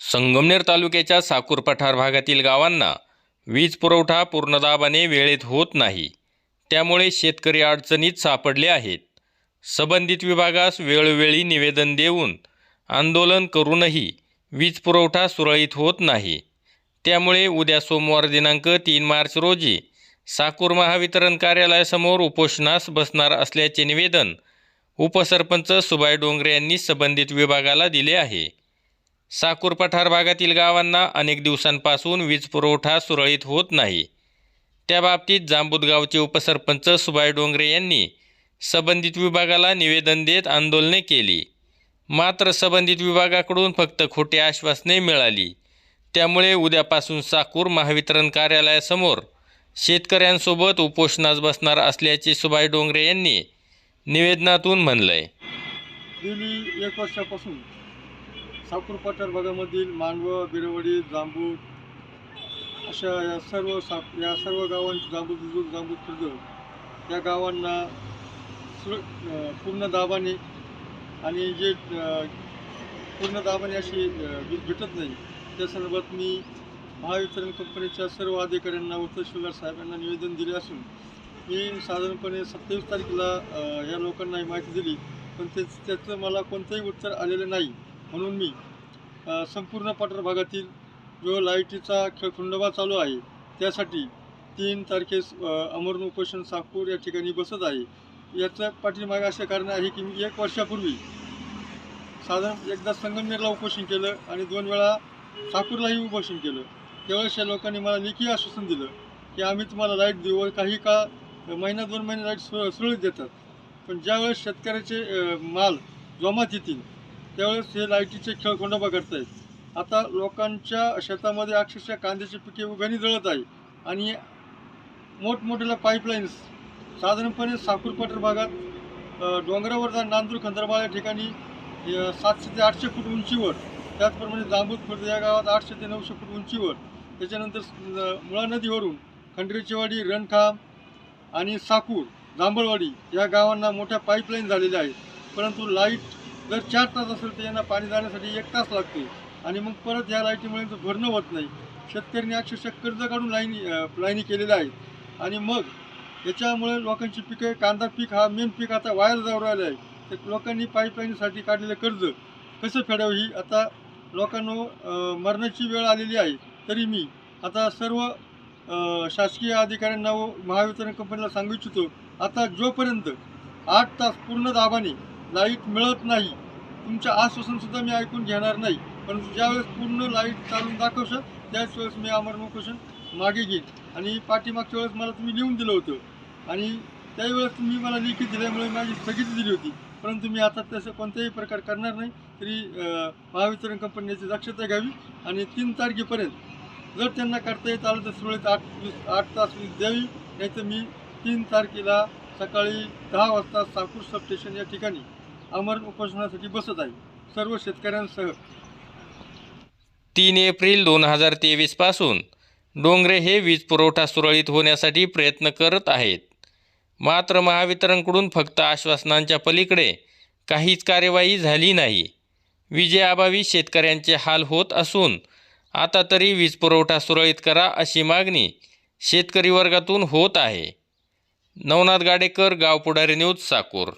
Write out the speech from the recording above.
संगमनेर तालुक्याच्या साकूर पठार भागातील गावांना वीज पुरवठा पूर्णदाबाने वेळेत होत नाही. त्यामुळे शेतकरी अडचणीत सापडले आहेत. संबंधित विभागास वेळोवेळी निवेदन देऊन आंदोलन करूनही वीज पुरवठा सुरळीत होत नाही. त्यामुळे उद्या सोमवार दिनांक तीन मार्च रोजी साकूर महावितरण कार्यालयासमोर उपोषणास बसणार असल्याचे निवेदन उपसरपंच सुबाई डोंगरे यांनी संबंधित विभागाला दिले आहे. साकूर पठार भागातील गावांना अनेक दिवसांपासून वीज पुरवठा सुरळीत होत नाही. त्याबाबतीत जांबूत गावचे उपसरपंच सुभाई डोंगरे यांनी संबंधित विभागाला निवेदन देत आंदोलने केली. मात्र संबंधित विभागाकडून फक्त खोटे आश्वासने मिळाली. त्यामुळे उद्यापासून साकूर महावितरण कार्यालयासमोर शेतकऱ्यांसोबत उपोषणास बसणार असल्याचे सुबाई डोंगरे यांनी निवेदनातून म्हणलंय. गेली एक वर्षापासून साखर पठार भागामधील मांडवं बिरवडी जांबूत अशा या सर्व साख या सर्व गावांची जांबूत बुजुर्ग जांबूत खुर्द या गावांना सु पूर्ण दाबाने आणि जे पूर्ण दाबाने अशी वीज भेटत नाही त्या संदर्भात मी महावितरण कंपनीच्या सर्व अधिकाऱ्यांना उत्तर साहेबांना निवेदन दिले असून मी साधारणपणे सत्तावीस तारखेला या लोकांना ही माहिती दिली पण ते त्याचं मला कोणतंही उत्तर आलेलं नाही. म्हणून मी संपूर्ण पठार भागातील जो लाईटीचा खेळखुंडोबा चालू आहे त्यासाठी तीन तारखेस अमरण उपोषण साकूर या ठिकाणी बसत आहे. याचं पाठीमागे असे कारण आहे की मी एक वर्षापूर्वी साधारण एकदा संगमनेरला उपोषण केलं आणि दोन वेळा साकूरलाही उपोषण केलं. त्यावेळेस या लोकांनी मला लेखी आश्वासन दिलं की आम्ही तुम्हाला लाइट देऊ काही का महिना दोन महिने लाइट सुर सुरळीत देतात. पण ज्यावेळेस शेतकऱ्याचे माल जोमात येतील त्यावेळेस हे लाईटीचे खेळखंडोबा करतायत आता लोकांच्या शेतामध्ये अक्षरशः कांद्याची पिके उभ्यानी जळत आहे आणि मोठमोठ्याला पाईपलाईन्स साधारणपणे साकूर पठार भागात डोंगरावर जा नांदूर खंदरबाळ या ठिकाणी सातशे ते आठशे फूट उंचीवर त्याचप्रमाणे जांबूत खुर्द या गावात आठशे ते नऊशे फूट उंचीवर त्याच्यानंतर मुळा नदीवरून खंडरेचीवाडी रणखाम आणि साकूर जांभळवाडी या गावांना मोठ्या पाईपलाईन झालेल्या आहेत. परंतु लाइट जर चार तास असेल तर यांना पाणी जाण्यासाठी एक तास लागते. आणि मग परत या लाईटीमुळे भरणं होत नाही. शेतकऱ्यांनी अक्षरशः कर्ज काढून लाईनी लाईनी केलेल्या आहेत. आणि मग याच्यामुळे लोकांची पिकं कांदा पीक हा मेन पीक आता वायर जाऊ राहिलं आहे तर लोकांनी पाईपलाईनसाठी काढलेलं कर्ज कसं फेडावं ही आता लोकांना मरण्याची मरणाची वेळ आलेली आहे. तरी मी आता सर्व शासकीय अधिकाऱ्यांना व महावितरण कंपनीला सांगू इच्छितो आता जोपर्यंत आठ तास पूर्ण दाबाने लाइट मिळत नाही. तुमचं आश्वासनसुद्धा मी ऐकून घेणार नाही. परंतु ज्यावेळेस पूर्ण लाइट चालून दाखवशाल त्याच वेळेस मी अमर उपोषण मागे घेईन. आणि पाठीमागच्या वेळेस मला तुम्ही लिहून दिलं होतं. आणि त्यावेळेस तुम्ही मला लिखित दिल्यामुळे माझी स्थगिती दिली होती. परंतु मी आता तसं कोणताही प्रकार करणार नाही. तरी महावितरण कंपनीची दक्षता घ्यावी. आणि तीन तारखेपर्यंत जर त्यांना करता येत आलं तर सुरळीत आठ वीस आठ तास वीज द्यावी. नाहीतर मी तीन तारखेला सकाळी दहा वाजता साकूर सबस्टेशन या ठिकाणी अमर उपोषणासाठी बसत आहे. सर्व शेतकऱ्यांसह. तीन एप्रिल दोन हजार तेवीसपासून डोंगरे हे वीज पुरवठा सुरळीत होण्यासाठी प्रयत्न करत आहेत. मात्र महावितरणकडून फक्त आश्वासनांच्या पलीकडे काहीच कार्यवाही झाली नाही. विजेअभावी शेतकऱ्यांचे हाल होत असून आता तरी वीज पुरवठा सुरळीत करा अशी मागणी शेतकरी वर्गातून होत आहे. नवनाथ गाडेकर गाव पुढारी न्यूज साकूर.